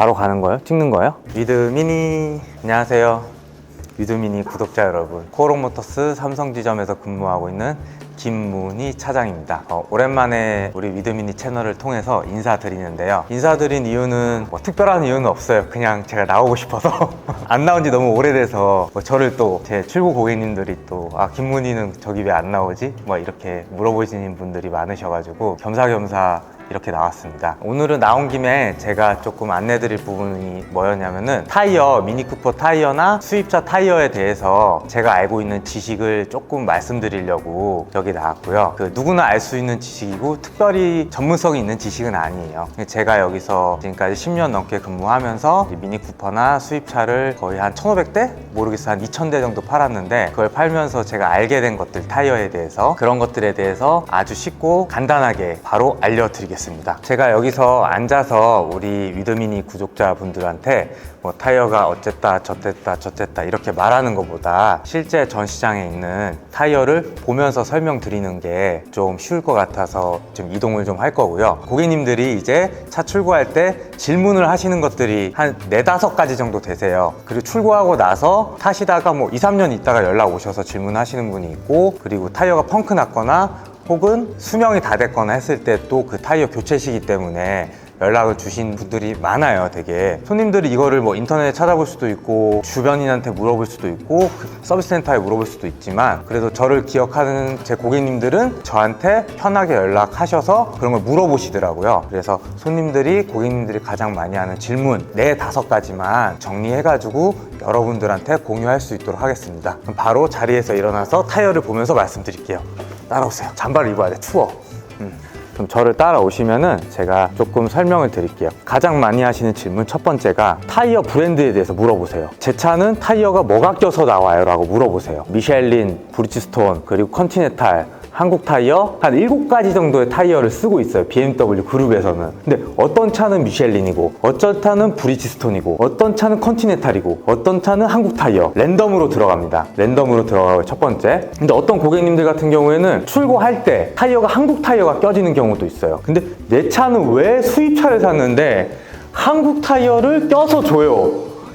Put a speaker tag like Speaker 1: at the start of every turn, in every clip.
Speaker 1: 바로 가는 거예요? 찍는 거예요? 위드미니 안녕하세요 위드미니 구독자 여러분 코오롱모터스 삼성지점에서 근무하고 있는 김문희 차장입니다 어, 오랜만에 우리 위드미니 채널을 통해서 인사드리는데요 인사드린 이유는 뭐 특별한 이유는 없어요 그냥 제가 나오고 싶어서 안 나온 지 너무 오래돼서 뭐 저를 또 제 출고 고객님들이 또 아 김문희는 저기 왜 안 나오지? 뭐 이렇게 물어보시는 분들이 많으셔가지고 겸사겸사 이렇게 나왔습니다. 오늘은 나온 김에 제가 조금 안내드릴 부분이 뭐였냐면은 타이어, 미니쿠퍼 타이어나 수입차 타이어에 대해서 제가 알고 있는 지식을 조금 말씀드리려고 여기 나왔고요. 그 누구나 알 수 있는 지식이고 특별히 전문성이 있는 지식은 아니에요. 제가 여기서 지금까지 10년 넘게 근무하면서 이 미니쿠퍼나 수입차를 거의 한 1,500대? 모르겠어요. 한 2,000대 정도 팔았는데 그걸 팔면서 제가 알게 된 것들 타이어에 대해서 그런 것들에 대해서 아주 쉽고 간단하게 바로 알려드리겠습니다. 제가 여기서 앉아서 우리 위드미니 구독자분들한테 뭐 타이어가 어쨌다 저쨌다 저쨌다 이렇게 말하는 것보다 실제 전시장에 있는 타이어를 보면서 설명드리는 게 좀 쉬울 것 같아서 좀 이동을 좀 할 거고요. 고객님들이 이제 차 출고할 때 질문을 하시는 것들이 한 네다섯 가지 정도 되세요. 그리고 출고하고 나서 타시다가 뭐 2, 3년 있다가 연락 오셔서 질문하시는 분이 있고 그리고 타이어가 펑크 났거나 혹은 수명이 다 됐거나 했을 때 또 그 타이어 교체 시기 때문에 연락을 주신 분들이 많아요, 되게. 손님들이 이거를 뭐 인터넷에 찾아볼 수도 있고, 주변인한테 물어볼 수도 있고, 그 서비스 센터에 물어볼 수도 있지만, 그래도 저를 기억하는 제 고객님들은 저한테 편하게 연락하셔서 그런 걸 물어보시더라고요. 그래서 손님들이, 고객님들이 가장 많이 하는 질문, 네, 다섯 가지만 정리해가지고 여러분들한테 공유할 수 있도록 하겠습니다. 그럼 바로 자리에서 일어나서 타이어를 보면서 말씀드릴게요. 따라오세요. 잠바를 입어야 돼, 추워. 음. 그럼 저를 따라오시면은 제가 조금 설명을 드릴게요. 가장 많이 하시는 질문 첫 번째가 타이어 브랜드에 대해서 물어보세요. 제 차는 타이어가 뭐가 껴서 나와요? 라고 물어보세요. 미셸린, 브리지스톤, 그리고 컨티넨탈, 한국 타이어 한 7가지 정도의 타이어를 쓰고 있어요. BMW 그룹에서는. 근데 어떤 차는 미셸린이고, 어떤 차는 브리지스톤이고, 어떤 차는 컨티넨탈이고, 어떤 차는 한국 타이어. 랜덤으로 들어갑니다. 랜덤으로 들어가고 첫 번째. 근데 어떤 고객님들 같은 경우에는 출고할 때 타이어가 한국 타이어가 껴지는 경우도 있어요. 근데 내 차는 왜 수입차를 샀는데 한국 타이어를 껴서 줘요?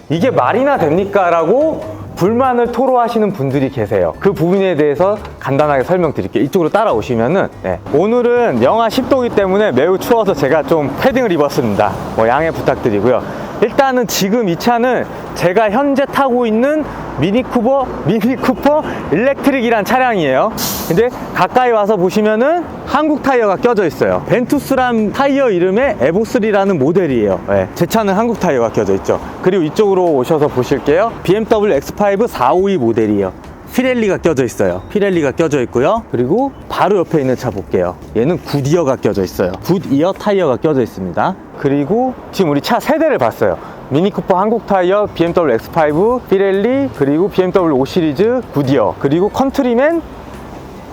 Speaker 1: 이게 말이나 됩니까? 라고 불만을 토로하시는 분들이 계세요. 그 부분에 대해서 간단하게 설명드릴게요. 이쪽으로 따라오시면은 네. 오늘은 영하 10도이기 때문에 매우 추워서 제가 좀 패딩을 입었습니다. 뭐 양해 부탁드리고요. 일단은 지금 이 차는 제가 현재 타고 있는 미니쿠버 미니쿠퍼 일렉트릭이란 차량이에요. 근데 가까이 와서 보시면은 한국 타이어가 껴져 있어요. 벤투스란 타이어 이름의 에보3라는 모델이에요. 네, 제 차는 한국 타이어가 껴져 있죠. 그리고 이쪽으로 오셔서 보실게요. BMW X5 452 모델이에요. 피렐리가 껴져 있어요. 피렐리가 껴져 있고요. 그리고 바로 옆에 있는 차 볼게요. 얘는 굿이어가 껴져 있어요. 굿이어 타이어가 껴져 있습니다. 그리고 지금 우리 차 세 대를 봤어요. 미니쿠퍼 한국 타이어, BMW X5, 피렐리, 그리고 BMW 5 시리즈, 굿이어, 그리고 컨트리맨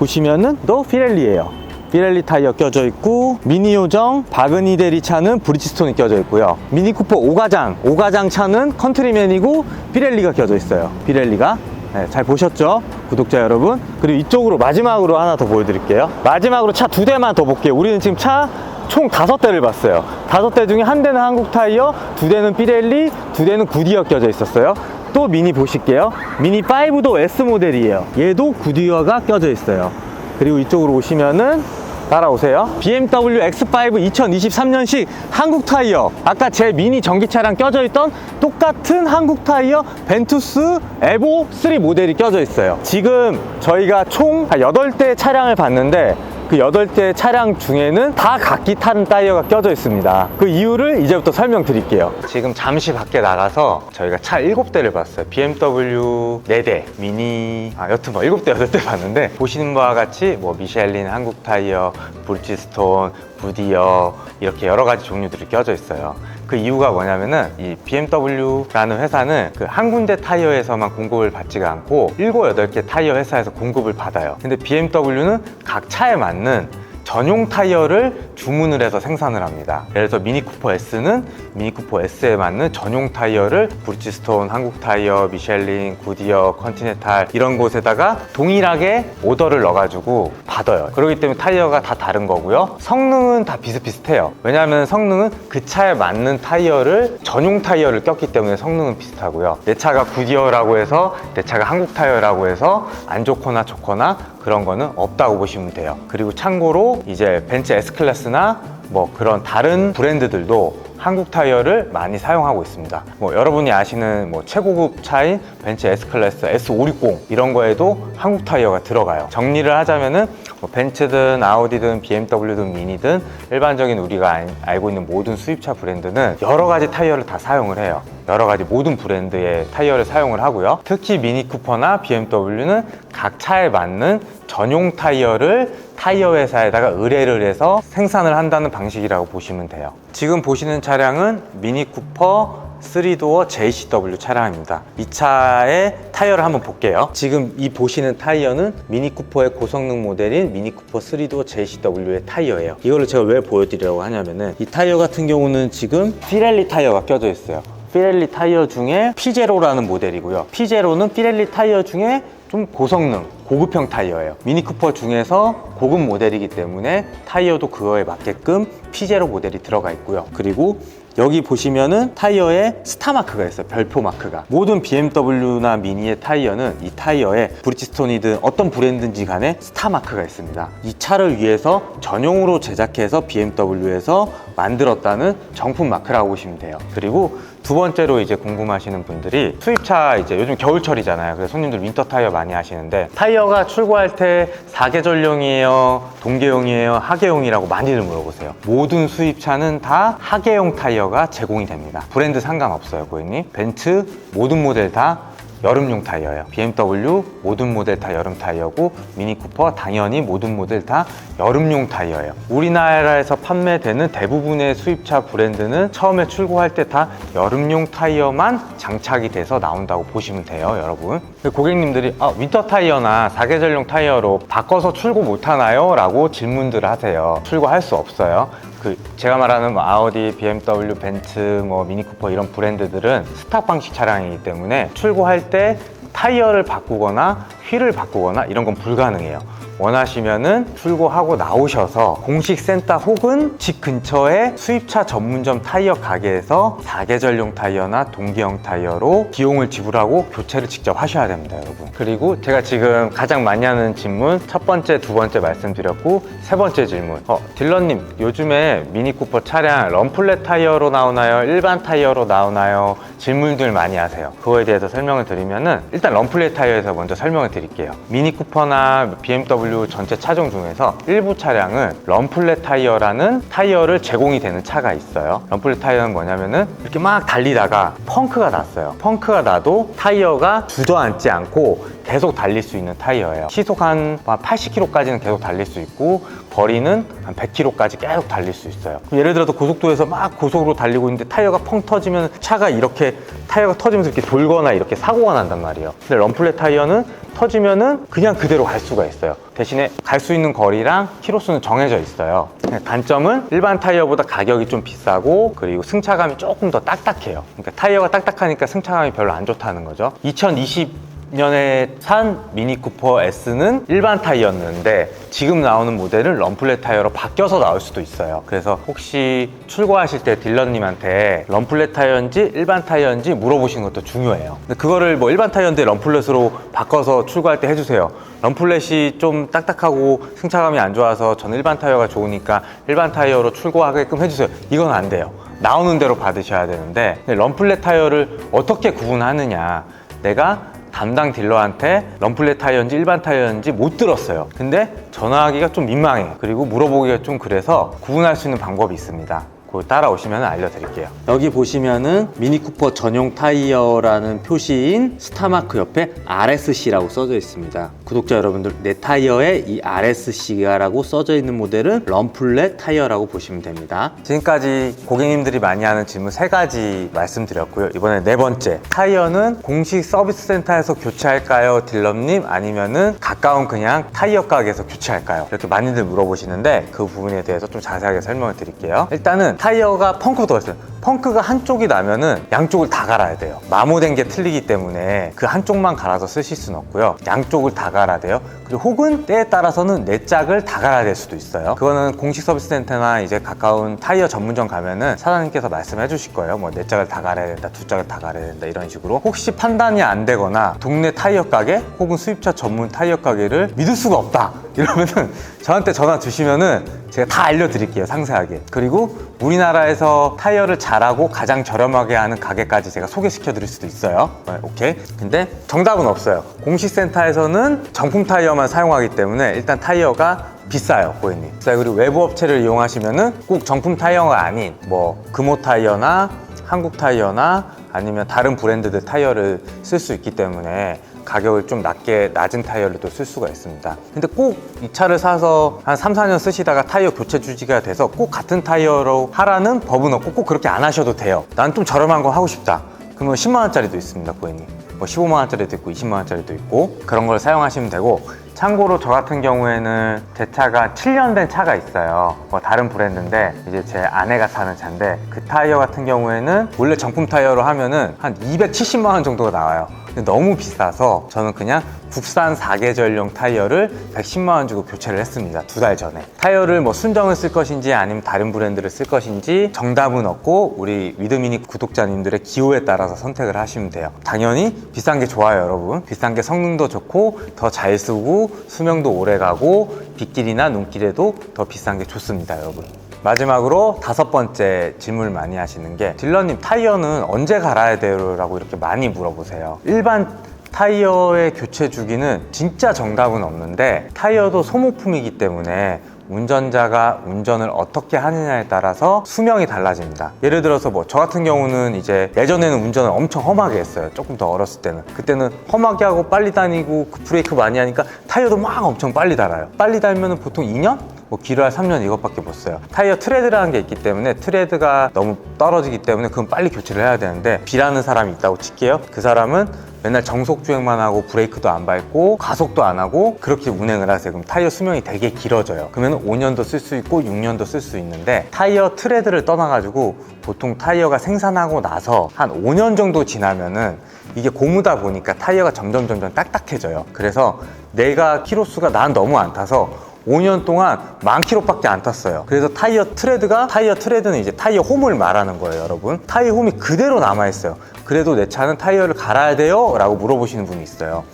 Speaker 1: 보시면은 또 피렐리예요. 피렐리 타이어 껴져 있고 미니 요정 바그니 대리 차는 브리지스톤이 껴져 있고요. 미니 쿠퍼 5가장 5가장 차는 컨트리맨이고 피렐리가 껴져 있어요. 피렐리가 네, 잘 보셨죠? 구독자 여러분. 그리고 이쪽으로 마지막으로 하나 더 보여드릴게요. 마지막으로 차 두 대만 더 볼게요. 우리는 지금 차 총 다섯 대를 봤어요. 다섯 대 중에 한 대는 한국 타이어, 두 대는 피렐리, 두 대는 구디어 껴져 있었어요. 또 미니 보실게요. 미니 5도 S 모델이에요. 얘도 구디어가 껴져 있어요. 그리고 이쪽으로 오시면은 따라오세요. BMW X5 2023년식 한국 타이어. 아까 제 미니 전기차랑 껴져 있던 똑같은 한국 타이어 벤투스 에보 3 모델이 껴져 있어요. 지금 저희가 총 8대 차량을 봤는데 그 8대 차량 중에는 다 각기 타는 타이어가 껴져 있습니다. 그 이유를 이제부터 설명드릴게요. 지금 잠시 밖에 나가서 저희가 차 7대를 봤어요. BMW 4대, 미니, 아, 여튼 뭐 7대, 8대 봤는데 보시는 바와 같이 뭐 미셸린, 한국 타이어, 브리지스톤, 부디어 이렇게 여러 가지 종류들이 껴져 있어요. 그 이유가 뭐냐면은 이 BMW라는 회사는 그 한 군데 타이어에서만 공급을 받지가 않고 7, 8개 타이어 회사에서 공급을 받아요. 근데 BMW는 각 차에 맞는 전용 타이어를 주문을 해서 생산을 합니다. 예를 들어서 미니 쿠퍼 S는 미니 쿠퍼 S에 맞는 전용 타이어를 브리지스톤, 한국 타이어, 미셸린, 구디어, 컨티넨탈 이런 곳에다가 동일하게 오더를 넣어가지고 받아요. 그렇기 때문에 타이어가 다 다른 거고요. 성능은 다 비슷비슷해요. 왜냐하면 성능은 그 차에 맞는 타이어를 전용 타이어를 꼈기 때문에 성능은 비슷하고요. 내 차가 구디어라고 해서 내 차가 한국 타이어라고 해서 안 좋거나 좋거나 그런 거는 없다고 보시면 돼요. 그리고 참고로 이제 벤츠 S클래스나 뭐 그런 다른 브랜드들도 한국 타이어를 많이 사용하고 있습니다. 뭐 여러분이 아시는 뭐 최고급 차인 벤츠 S클래스 S560 이런 거에도 한국 타이어가 들어가요. 정리를 하자면은 뭐 벤츠든 아우디든 BMW든 미니든 일반적인 우리가 알- 알고 있는 모든 수입차 브랜드는 여러 가지 타이어를 다 사용을 해요. 여러 가지 모든 브랜드의 타이어를 사용을 하고요. 특히 미니 쿠퍼나 BMW는 각 차에 맞는 전용 타이어를 타이어 회사에다가 의뢰를 해서 생산을 한다는 방식이라고 보시면 돼요. 지금 보시는 차량은 미니 쿠퍼 3도어 JCW 차량입니다. 이 차의 타이어를 한번 볼게요. 지금 이 보시는 타이어는 미니 쿠퍼의 고성능 모델인 미니 쿠퍼 3도어 JCW의 타이어예요. 이거를 제가 왜 보여드리려고 하냐면은 이 타이어 같은 경우는 지금 피렐리 타이어가 껴져 있어요. 피렐리 타이어 중에 피제로라는 모델이고요. 피제로는 피렐리 타이어 중에 좀 고성능, 고급형 타이어예요. 미니 쿠퍼 중에서 고급 모델이기 때문에 타이어도 그거에 맞게끔 피제로 모델이 들어가 있고요. 그리고 여기 보시면은 타이어에 스타 마크가 있어요. 별표 마크가. 모든 BMW나 미니의 타이어는 이 타이어에 브리지스톤이든 어떤 브랜드인지 간에 스타 마크가 있습니다. 이 차를 위해서 전용으로 제작해서 BMW에서 만들었다는 정품 마크라고 보시면 돼요. 그리고 두 번째로 이제 궁금하시는 분들이 수입차 이제 요즘 겨울철이잖아요. 그래서 손님들 윈터 타이어 많이 하시는데 타이어가 출고할 때 사계절용이에요, 동계용이에요, 하계용이라고 많이들 물어보세요. 모든 수입차는 다 하계용 타이어가 제공이 됩니다. 브랜드 상관없어요, 고객님. 벤츠 모든 모델 다 여름용 타이어예요. BMW 모든 모델 다 여름 타이어고 미니 쿠퍼 당연히 모든 모델 다 여름용 타이어예요. 우리나라에서 판매되는 대부분의 수입차 브랜드는 처음에 출고할 때 다 여름용 타이어만 장착이 돼서 나온다고 보시면 돼요, 여러분. 고객님들이 아, 윈터 타이어나 사계절용 타이어로 바꿔서 출고 못 하나요? 라고 질문들을 하세요. 출고할 수 없어요. 그 제가 말하는 뭐 아우디, BMW, 벤츠, 뭐 미니쿠퍼 이런 브랜드들은 스탁 방식 차량이기 때문에 출고할 때 타이어를 바꾸거나 휠을 바꾸거나 이런 건 불가능해요. 원하시면은 출고하고 나오셔서 공식 센터 혹은 집 근처에 수입차 전문점 타이어 가게에서 사계절용 타이어나 동기형 타이어로 비용을 지불하고 교체를 직접 하셔야 됩니다, 여러분. 그리고 제가 지금 가장 많이 하는 질문 첫 번째, 두 번째 말씀드렸고 세 번째 질문. 어, 딜러님 요즘에 미니쿠퍼 차량 럼플렛 타이어로 나오나요? 일반 타이어로 나오나요? 질문들 많이 하세요. 그거에 대해서 설명을 드리면은 일단 럼플렛 타이어에서 먼저 설명을 드릴게요. 미니쿠퍼나 BMW 전체 차종 중에서 일부 차량은 럼플렛 타이어라는 타이어를 제공이 되는 차가 있어요. 럼플렛 타이어는 뭐냐면은 이렇게 막 달리다가 펑크가 났어요. 펑크가 나도 타이어가 주저앉지 않고 계속 달릴 수 있는 타이어예요. 시속 한 80km까지는 계속 달릴 수 있고 거리는 한 100km까지 계속 달릴 수 있어요. 예를 들어서 고속도로에서 막 고속으로 달리고 있는데 타이어가 펑 터지면 차가 이렇게 타이어가 터지면서 이렇게 돌거나 이렇게 사고가 난단 말이에요. 근데 럼플렛 타이어는 터지면은 그냥 그대로 갈 수가 있어요. 대신에 갈 수 있는 거리랑 키로수는 정해져 있어요. 단점은 일반 타이어보다 가격이 좀 비싸고 그리고 승차감이 조금 더 딱딱해요. 그러니까 타이어가 딱딱하니까 승차감이 별로 안 좋다는 거죠. 2020 년에 산 미니 쿠퍼 S는 일반 타이어였는데 지금 나오는 모델은 럼플렛 타이어로 바뀌어서 나올 수도 있어요. 그래서 혹시 출고하실 때 딜러님한테 럼플렛 타이어인지 일반 타이어인지 물어보시는 것도 중요해요. 근데 그거를 뭐 일반 타이어인데 럼플렛으로 바꿔서 출고할 때 해주세요. 럼플렛이 좀 딱딱하고 승차감이 안 좋아서 저는 일반 타이어가 좋으니까 일반 타이어로 출고하게끔 해주세요. 이건 안 돼요. 나오는 대로 받으셔야 되는데 럼플렛 타이어를 어떻게 구분하느냐 내가 담당 딜러한테 럼플렛 타이어인지 일반 타이어인지 못 들었어요. 근데 전화하기가 좀 민망해요. 그리고 물어보기가 좀 그래서 구분할 수 있는 방법이 있습니다. 그 따라오시면 알려드릴게요. 여기 보시면은 미니쿠퍼 전용 타이어라는 표시인 스타마크 옆에 RSC라고 써져 있습니다. 구독자 여러분들 내 타이어에 이 RSC라고 써져 있는 모델은 럼플렛 타이어라고 보시면 됩니다. 지금까지 고객님들이 많이 하는 질문 세 가지 말씀드렸고요. 이번에 네 번째 타이어는 공식 서비스 센터에서 교체할까요, 딜러님? 아니면은 가까운 그냥 타이어 가게에서 교체할까요? 이렇게 많이들 물어보시는데 그 부분에 대해서 좀 자세하게 설명을 드릴게요. 일단은 타이어가 펑크가 들어있어요. 펑크가 한쪽이 나면은 양쪽을 다 갈아야 돼요. 마모된 게 틀리기 때문에 그 한쪽만 갈아서 쓰실 수는 없고요. 양쪽을 다 갈아야 돼요. 그리고 혹은 때에 따라서는 네 짝을 다 갈아야 될 수도 있어요. 그거는 공식 서비스 센터나 이제 가까운 타이어 전문점 가면은 사장님께서 말씀해 주실 거예요. 뭐네 짝을 다 갈아야 된다, 두 짝을 다 갈아야 된다 이런 식으로. 혹시 판단이 안 되거나 동네 타이어 가게 혹은 수입차 전문 타이어 가게를 믿을 수가 없다. 이러면은 저한테 전화 주시면은 제가 다 알려드릴게요 상세하게 그리고 우리나라에서 타이어를 잘 하고 가장 저렴하게 하는 가게까지 제가 소개시켜 드릴 수도 있어요. 네, 오케이. 근데 정답은 없어요. 공식 센터에서는 정품 타이어만 사용하기 때문에 일단 타이어가 비싸요 고객님. 자 그리고 외부 업체를 이용하시면은 꼭 정품 타이어가 아닌 뭐 금호 타이어나 한국 타이어나 아니면 다른 브랜드들 타이어를 쓸 수 있기 때문에 가격을 좀 낮게 낮은 타이어를 또 쓸 수가 있습니다. 근데 꼭 이 차를 사서 한 3, 4년 쓰시다가 타이어 교체 주기가 돼서 꼭 같은 타이어로 하라는 법은 없고 꼭 그렇게 안 하셔도 돼요. 난 좀 저렴한 거 하고 싶다. 그러면 10만 원짜리도 있습니다, 고객님. 뭐 15만 원짜리도 있고 20만 원짜리도 있고 그런 걸 사용하시면 되고 참고로 저 같은 경우에는 제 차가 7년 된 차가 있어요. 뭐 다른 브랜드인데 이제 제 아내가 타는 차인데 그 타이어 같은 경우에는 원래 정품 타이어로 하면은 한 270만 원 정도가 나와요. 근데 너무 비싸서 저는 그냥 국산 4계절용 타이어를 110만 원 주고 교체를 했습니다. 두 달 전에. 타이어를 뭐 순정을 쓸 것인지 아니면 다른 브랜드를 쓸 것인지 정답은 없고 우리 위드미니 구독자님들의 기호에 따라서 선택을 하시면 돼요. 당연히 비싼 게 좋아요, 여러분. 비싼 게 성능도 좋고 더 잘 쓰고 수명도 오래 가고 빗길이나 눈길에도 더 비싼 게 좋습니다, 여러분. 마지막으로 다섯 번째 질문을 많이 하시는 게 딜러님 타이어는 언제 갈아야 돼요? 라고 이렇게 많이 물어보세요. 일반 타이어의 교체 주기는 진짜 정답은 없는데 타이어도 소모품이기 때문에 운전자가 운전을 어떻게 하느냐에 따라서 수명이 달라집니다. 예를 들어서 뭐 저 같은 경우는 이제 예전에는 운전을 엄청 험하게 했어요. 조금 더 어렸을 때는. 그때는 험하게 하고 빨리 다니고 그 브레이크 많이 하니까 타이어도 막 엄청 빨리 달아요. 빨리 달면은 보통 2년? 뭐 길어야 3년 이것밖에 못 써요. 타이어 트레드라는 게 있기 때문에 트레드가 너무 떨어지기 때문에 그건 빨리 교체를 해야 되는데 B라는 사람이 있다고 칠게요. 그 사람은 맨날 정속 주행만 하고 브레이크도 안 밟고 가속도 안 하고 그렇게 운행을 하세요. 그럼 타이어 수명이 되게 길어져요. 그러면 5년도 쓸 수 있고 6년도 쓸 수 있는데 타이어 트레드를 떠나가지고 보통 타이어가 생산하고 나서 한 5년 정도 지나면은 이게 고무다 보니까 타이어가 점점 점점 딱딱해져요. 그래서 내가 키로수가 난 너무 안 타서 5년 동안 만 킬로밖에 안 탔어요. 그래서 타이어 트레드가 타이어 트레드는 이제 타이어 홈을 말하는 거예요, 여러분. 타이어 홈이 그대로 남아 있어요. 그래도 내 차는 타이어를 갈아야 돼요? 라고 물어보시는 분이 있어요.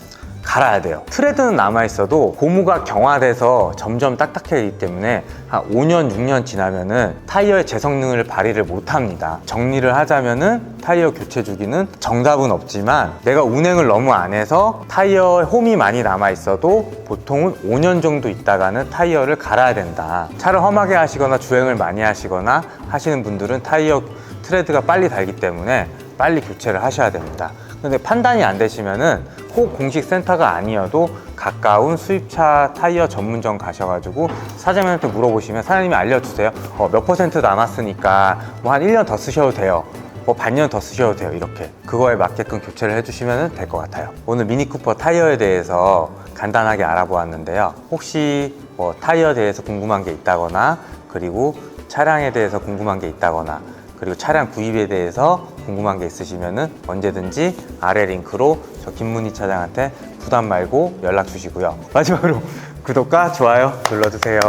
Speaker 1: 갈아야 돼요. 트레드는 남아 있어도 고무가 경화돼서 점점 딱딱해지기 때문에 한 5년, 6년 지나면은 타이어의 재성능을 발휘를 못 합니다. 정리를 하자면은 타이어 교체 주기는 정답은 없지만 내가 운행을 너무 안 해서 타이어에 홈이 많이 남아 있어도 보통은 5년 정도 있다가는 타이어를 갈아야 된다. 차를 험하게 하시거나 주행을 많이 하시거나 하시는 분들은 타이어 트레드가 빨리 달기 때문에 빨리 교체를 하셔야 됩니다. 근데 판단이 안 되시면은 꼭 공식 센터가 아니어도 가까운 수입차 타이어 전문점 가셔가지고 사장님한테 물어보시면 사장님이 알려주세요. 어, 몇 퍼센트 남았으니까 뭐 한 1년 더 쓰셔도 돼요. 뭐 반년 더 쓰셔도 돼요. 이렇게. 그거에 맞게끔 교체를 해주시면 될 것 같아요. 오늘 미니쿠퍼 타이어에 대해서 간단하게 알아보았는데요. 혹시 뭐 타이어에 대해서 궁금한 게 있다거나 그리고 차량에 대해서 궁금한 게 있다거나 그리고 차량 구입에 대해서 궁금한 게 있으시면은 언제든지 아래 링크로 저 김문희 차장한테 부담 말고 연락 주시고요. 마지막으로 구독과 좋아요 눌러주세요.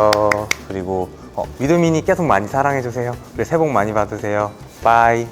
Speaker 1: 그리고 어, 위드미니 계속 많이 사랑해 주세요. 그리고 새해 복 많이 받으세요. 바이.